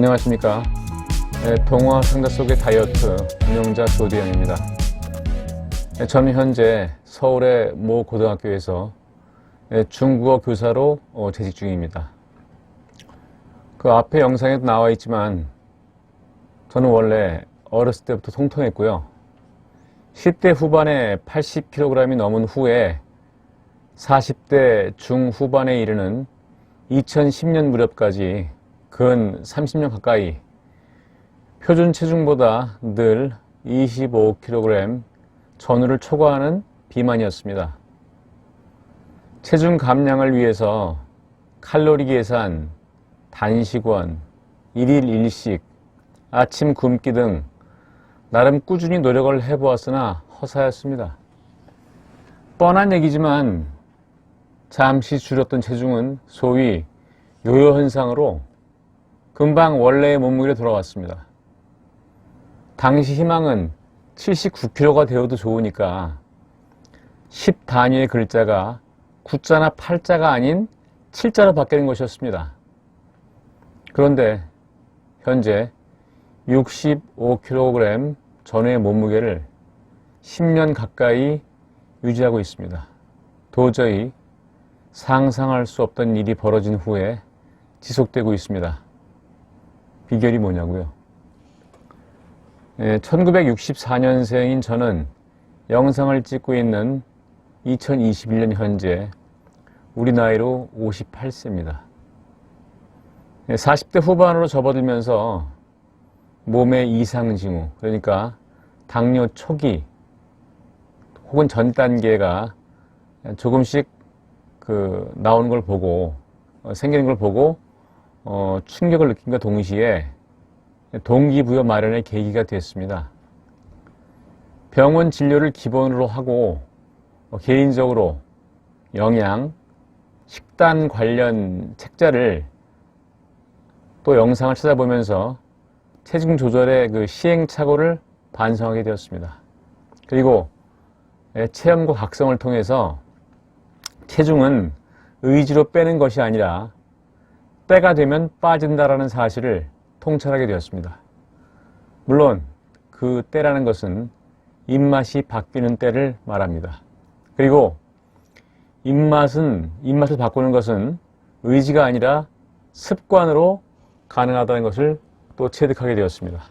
안녕하십니까. 네, 동화 상자 속의 다이어트 운영자 조대영입니다. 네, 저는 현재 서울의 모 고등학교에서 네, 중국어 교사로 어, 재직 중입니다. 그 앞에 영상에도 나와 있지만 저는 원래 어렸을 때부터 통통했고요. 10대 후반에 80kg이 넘은 후에 40대 중후반에 이르는 2010년 무렵까지 근 30년 가까이 표준 체중보다 늘 25kg 전후를 초과하는 비만이었습니다. 체중 감량을 위해서 칼로리 계산, 단식원, 일일 일식, 아침 굶기 등 나름 꾸준히 노력을 해보았으나 허사였습니다. 뻔한 얘기지만 잠시 줄였던 체중은 소위 요요 현상으로 금방 원래의 몸무게로 돌아왔습니다. 당시 희망은 79kg가 되어도 좋으니까 10 단위의 글자가 9자나 8자가 아닌 7자로 바뀌는 것이었습니다. 그런데 현재 65kg 전후의 몸무게를 10년 가까이 유지하고 있습니다. 도저히 상상할 수 없던 일이 벌어진 후에 지속되고 있습니다. 비결이 뭐냐고요? 1964년생인 저는 영상을 찍고 있는 2021년 현재 우리 나이로 58세입니다. 40대 후반으로 접어들면서 몸의 이상 징후, 그러니까 당뇨 초기 혹은 전 단계가 조금씩 그 나오는 걸 보고 어, 생기는 걸 보고 어, 충격을 느낀과 동시에 동기부여 마련의 계기가 됐습니다. 병원 진료를 기본으로 하고 어, 개인적으로 영양, 식단 관련 책자를 또 영상을 찾아보면서 체중 조절의 그 시행착오를 반성하게 되었습니다. 그리고 예, 체험과 각성을 통해서 체중은 의지로 빼는 것이 아니라 때가 되면 빠진다라는 사실을 통찰하게 되었습니다. 물론 그 때라는 것은 입맛이 바뀌는 때를 말합니다. 그리고 입맛은 입맛을 바꾸는 것은 의지가 아니라 습관으로 가능하다는 것을 또 체득하게 되었습니다.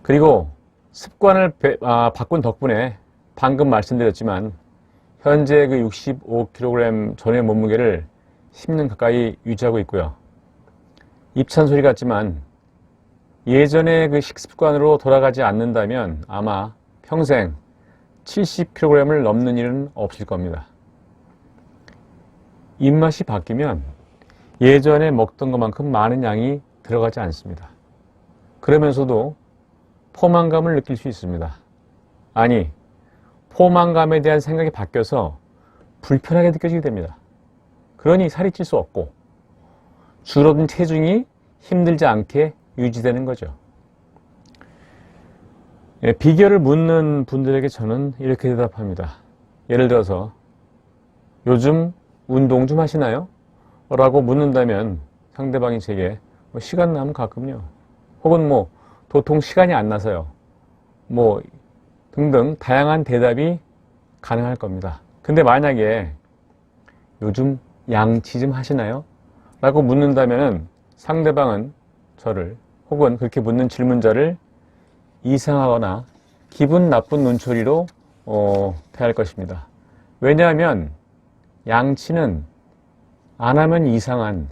그리고 습관을 배- 아, 바꾼 덕분에 방금 말씀드렸지만 현재 그 65kg 전의 몸무게를 10년 가까이 유지하고 있고요. 입찬 소리 같지만 예전의 그 식습관으로 돌아가지 않는다면 아마 평생 70kg을 넘는 일은 없을 겁니다. 입맛이 바뀌면 예전에 먹던 것만큼 많은 양이 들어가지 않습니다. 그러면서도 포만감을 느낄 수 있습니다. 아니, 포만감에 대한 생각이 바뀌어서 불편하게 느껴지게 됩니다. 그러니 살이 찔 수 없고 줄어든 체중이 힘들지 않게 유지되는 거죠. 예, 비결을 묻는 분들에게 저는 이렇게 대답합니다. 예를 들어서 요즘 운동 좀 하시나요? 라고 묻는다면 상대방이 제게 뭐 시간 나면 가끔요. 혹은 뭐 도통 시간이 안 나서요. 뭐 등등 다양한 대답이 가능할 겁니다. 근데 만약에 요즘 양치 좀 하시나요? 라고 묻는다면 상대방은 저를 혹은 그렇게 묻는 질문자를 이상하거나 기분 나쁜 눈초리로 어, 대할 것입니다. 왜냐하면 양치는 안 하면 이상한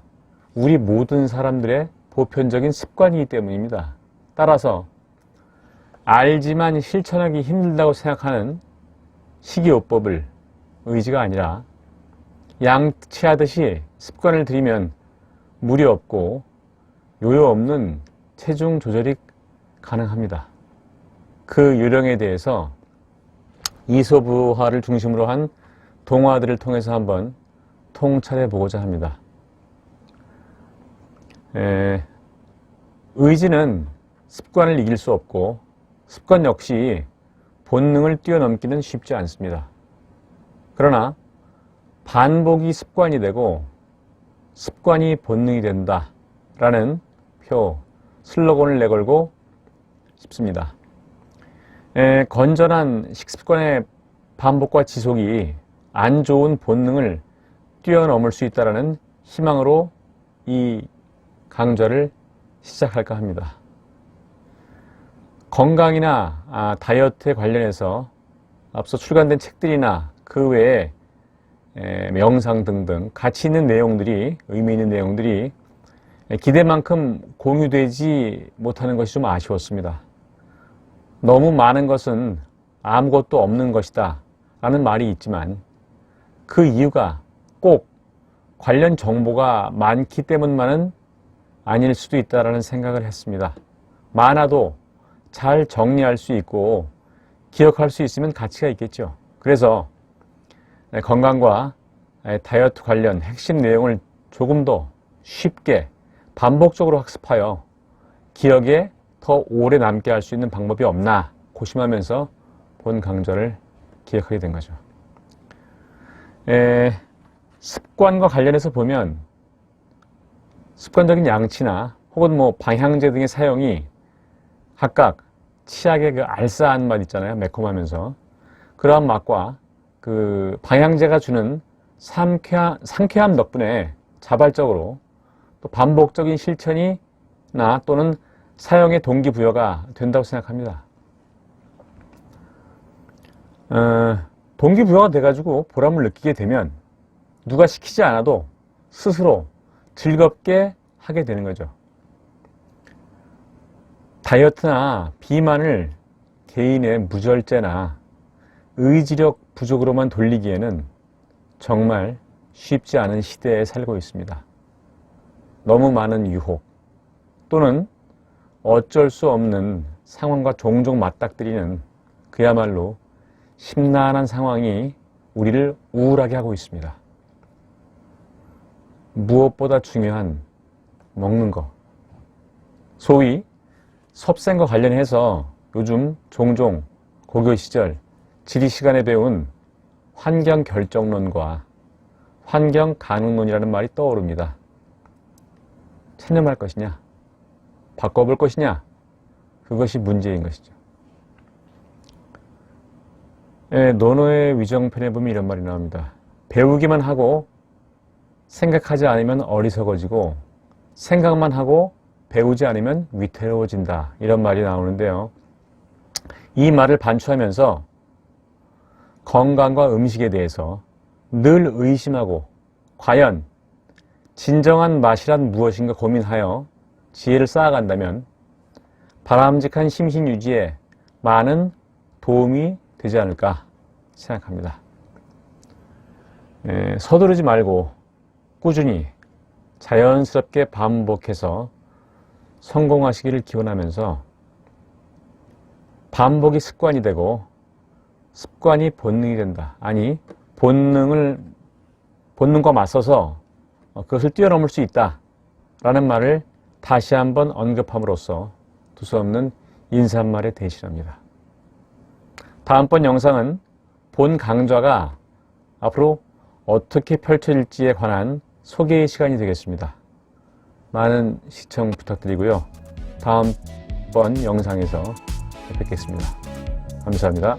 우리 모든 사람들의 보편적인 습관이기 때문입니다. 따라서 알지만 실천하기 힘들다고 생각하는 식이요법을 의지가 아니라 양치하듯이 습관을 들이면 무리 없고 요요 없는 체중 조절이 가능합니다. 그 요령에 대해서 이소부화를 중심으로 한 동화들을 통해서 한번 통찰해 보고자 합니다. 에, 의지는 습관을 이길 수 없고 습관 역시 본능을 뛰어넘기는 쉽지 않습니다. 그러나 반복이 습관이 되고 습관이 본능이 된다 라는 표 슬로건을 내걸고 싶습니다. 에, 건전한 식습관의 반복과 지속이 안 좋은 본능을 뛰어넘을 수 있다는 희망으로 이 강좌를 시작할까 합니다. 건강이나 아, 다이어트에 관련해서 앞서 출간된 책들이나 그 외에 에, 명상 등등 가치 있는 내용들이 의미 있는 내용들이 기대만큼 공유되지 못하는 것이 좀 아쉬웠습니다. 너무 많은 것은 아무것도 없는 것이다 라는 말이 있지만 그 이유가 꼭 관련 정보가 많기 때문만은 아닐 수도 있다라는 생각을 했습니다. 많아도 잘 정리할 수 있고 기억할 수 있으면 가치가 있겠죠. 그래서 건강과 다이어트 관련 핵심 내용을 조금 더 쉽게 반복적으로 학습하여 기억에 더 오래 남게 할 수 있는 방법이 없나 고심하면서 본 강좌를 기획하게 된 거죠. 에, 습관과 관련해서 보면 습관적인 양치나 혹은 뭐 방향제 등의 사용이 각각 치약의 그 알싸한 맛 있잖아요. 매콤하면서 그러한 맛과 그 방향제가 주는 상쾌함, 상쾌함 덕분에 자발적으로 또 반복적인 실천이나 또는 사용의 동기부여가 된다고 생각합니다. 어, 동기부여가 돼가지고 보람을 느끼게 되면 누가 시키지 않아도 스스로 즐겁게 하게 되는 거죠. 다이어트나 비만을 개인의 무절제나 의지력 부족으로만 돌리기에는 정말 쉽지 않은 시대에 살고 있습니다. 너무 많은 유혹 또는 어쩔 수 없는 상황과 종종 맞닥뜨리는 그야말로 심란한 상황이 우리를 우울하게 하고 있습니다. 무엇보다 중요한 먹는 것. 소위 섭생과 관련해서 요즘 종종 고교 시절 지리 시간에 배운 환경 결정론과 환경 가능론이라는 말이 떠오릅니다. 체념할 것이냐, 바꿔볼 것이냐, 그것이 문제인 것이죠. 예, 노노의 위정편에 보면 이런 말이 나옵니다. 배우기만 하고 생각하지 않으면 어리석어지고 생각만 하고 배우지 않으면 위태로워진다. 이런 말이 나오는데요. 이 말을 반추하면서 건강과 음식에 대해서 늘 의심하고 과연 진정한 맛이란 무엇인가 고민하여 지혜를 쌓아간다면 바람직한 심신 유지에 많은 도움이 되지 않을까 생각합니다. 에, 서두르지 말고 꾸준히 자연스럽게 반복해서 성공하시기를 기원하면서 반복이 습관이 되고 습관이 본능이 된다. 아니, 본능을, 본능과 맞서서 그것을 뛰어넘을 수 있다. 라는 말을 다시 한번 언급함으로써 두서없는 인사말에 대신합니다. 다음번 영상은 본 강좌가 앞으로 어떻게 펼쳐질지에 관한 소개의 시간이 되겠습니다. 많은 시청 부탁드리고요. 다음번 영상에서 뵙겠습니다. 감사합니다.